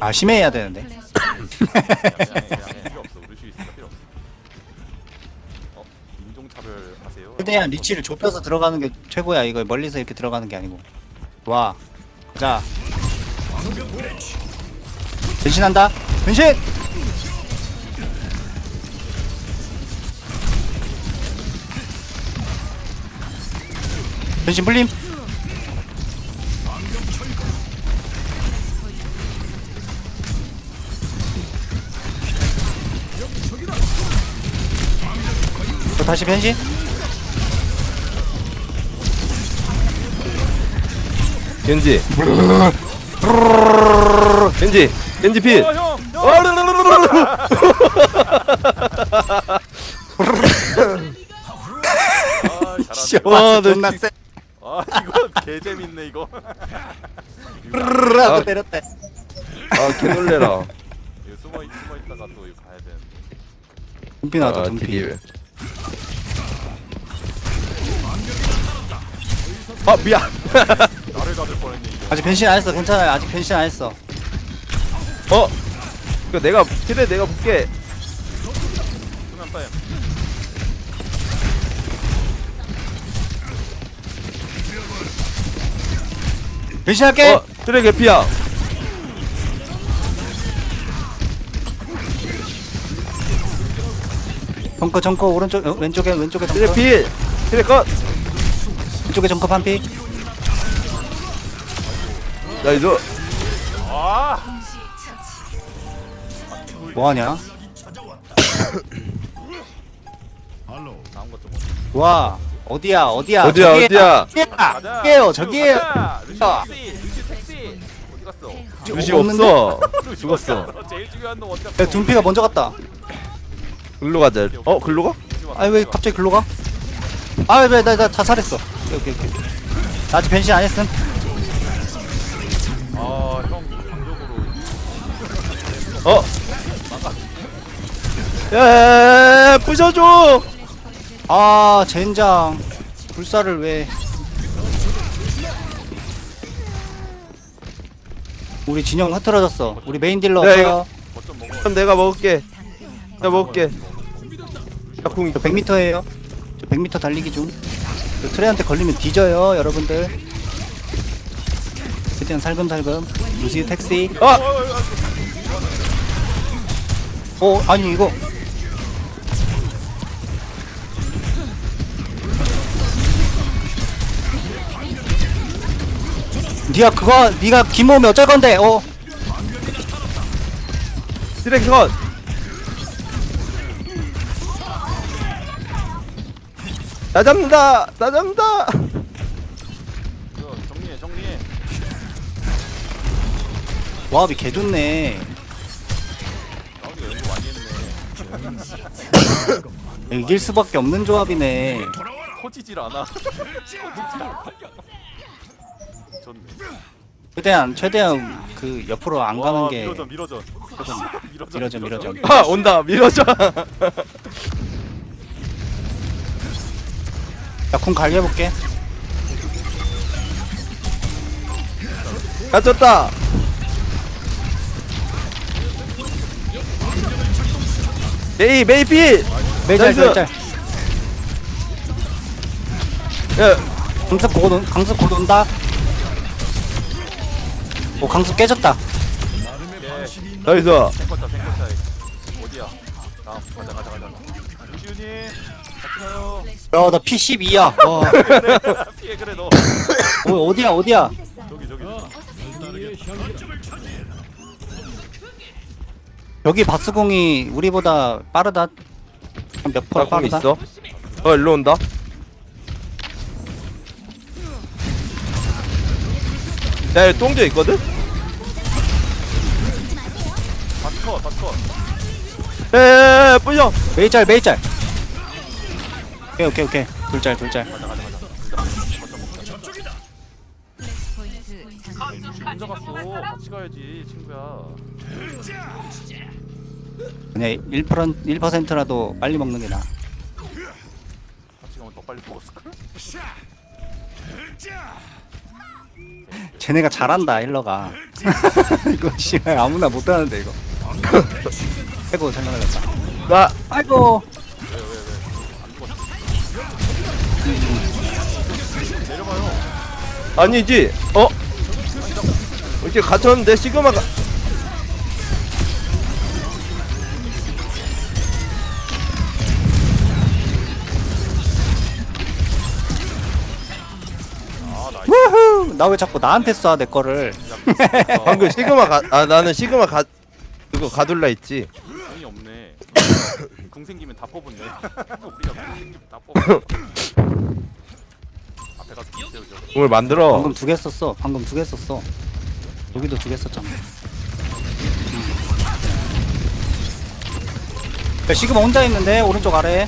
아 심해해야 되는데? 최대한 리치를 좁혀서 들어가는 게 최고야. 이거 멀리서 이렇게 들어가는 게 아니고. 와 가자. 변신한다. 변신! 변신 불림 다시 변신 겐지 겐지 겐지 필어 형. 형. 아. 와, 너 존나 쎄 아 이거 개 재밌네 이거. 르르르 아. 때렸다 아 개놀래라 이거 숨어 있- 숨어 있다가 또 이거 가야 되는데. 둠피 나왔다 아 둠피 되게 아 미안. 나를 가질 뻔했네. 아직 변신 안 했어. 괜찮아요. 아직 변신 안 했어. 어? 이거 내가 그래 내가 볼게. 변신할게. 어 트레 개피야. 정커 정커 오른쪽 어, 왼쪽에 왼쪽에 트레 정커. 필. 트레 컷 왼쪽에 정커 반피 나이스 아 뭐하냐 다음 것좀 와 어디야 어디야 어디야, 어디야? 저기에요 저기에요 루시 아. 택시 루시 택시 어디 갔어? 루시 없는데? 없어 루시 죽었어 어디 갔어? 제일 중요한 놈 어디 갔어? 야 둠피가 먼저 갔다 글로 가자 어 글로 가? 아니 왜 갑자기 글로 가? 아왜나나 자살했어 오케이 오케이 오케이. 나 아직 변신 안 했음. 아형 강력으로. 어? 야야야야 부셔줘! 아 젠장. 불사를 왜? 우리 진영 흐트러졌어. 우리 메인 딜러 야, 없어요. 이거- 먹어. 그럼 내가 먹을게. 내가 먹을게. 야궁 저 100m예요. 저 100m 달리기 중 저 트레한테 걸리면 뒤져요 여러분들. 최대한 살금살금. 루시 택시. 아! 어 아니 이거. 니가 그거 니가 김모면 어쩔 건데 어? 트레 컷 나 잡는다 나 잡는다 이거 정리해 정리해. 와비 개 좋네 나오기가 연구 많이 했네. 이길 수밖에 없는 조합이네 터지질 않아. 좋네. 최대한 최대한 그 옆으로 안 가는 와, 게 밀어줘 밀어줘. 밀어줘 밀어줘 밀어줘 아 온다 밀어줘 야궁 갈겨볼게 갇혔다 메이 메이 필 매잘 나이스. 매잘 야, 강습 곧 온, 강습 곧 온다. 오 강습 깨졌다. 예. 나이스 생겼다 생겼다. 어디야? 다음 가자 가자 가자. 루시우님 같이 가요. 야 나 P 12야. 와. 피해 그래 너. 어, 어디야 어디야? 저기 저기. 여기 바스공이 우리보다 빠르다. 한몇 프로 빠르다. 있어 어 일로 온다 야 여기 똥져 있거든? 바스커 바스커. 에에에 부셔 메이짤 메이짤. 오케이 오케이 오케이. 둘짤 둘짤. 가자 가자 가자. 혼자 갔어. 같이 가야지 친구야. 그냥 1% 1%라도 빨리 먹는 게 나아. 같이 가면 더 빨리 먹었을 걸. 쟤네가 잘한다 힐러가 이거 씨발 아무나 못하는데 이거 아이고 잘나갔다 나 아이고 아니지 어? 이렇게 갇혔는데 시그마가. 우후 나 왜 자꾸 나한테 쏴 내 거를 방금 시그마 가, 아 나는 시그마 가 그거 가둘라 했지 돈이 없네. 궁 생기면 다 뽑았네. 우리가 궁 생기면 다 뽑았네. 앞에 가서 궁 세우죠. 공을 만들어. 방금 두 개 썼어. 방금 두 개 썼어. 여기도 두 개 썼잖아. 음. 야, 시그마 혼자 있는데? 오른쪽 아래.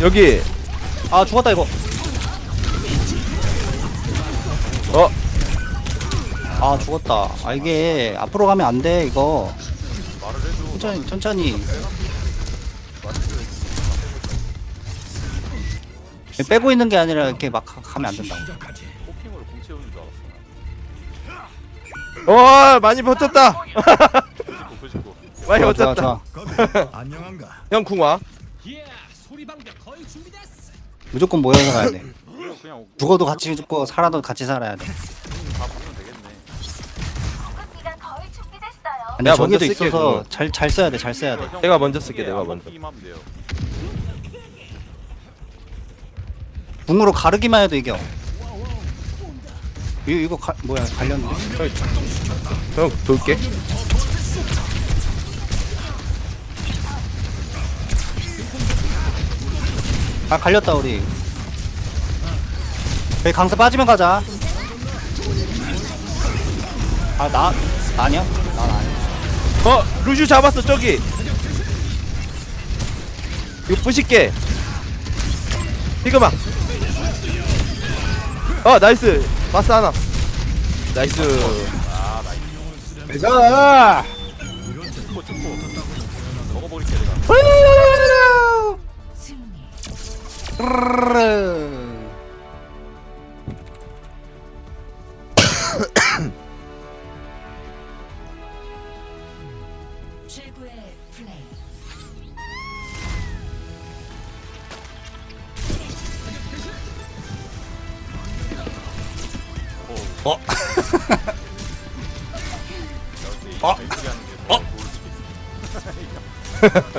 여기. 아 죽었다 이거. 어? 아 죽었다. 아 이게 앞으로 가면 안 돼 이거. 말을 천천히 천천히 빼고 있는 게 아니라 이렇게 막 가- 가면 안 된다고 포킹으로 궁 채우는 줄 알았어. 와 많이 버텼다. 많이 좋아 좋아 버텼다 좋아 안녕한가? 형 궁화 무조건 모여서 가야 돼 그냥 죽어도 같이 죽고 살아도 같이 살아야 돼 다 보면 되겠네. 공급기가 거의 준비됐어요. 근데 내가 저기도 쓸게, 있어서 그거. 잘 잘 써야 돼 잘 써야 돼 형, 내가 먼저 쓸게, 이게 내가 먼저. 돼요. 궁으로 가르기만 해도 이겨. 이거 이거 가, 뭐야 갈렸네. 형 돌게. 아 갈렸다 우리. 여기 강사 빠지면 가자. 아 나 아니야? 난 아니야. 어 루슈 잡았어 저기. 이거 부실게. 시그마 어 나이스 바스 하나 나이스 아 나이스. 내가. 먹어버릴게 내가. 최고 어? 좋을 수도 있어.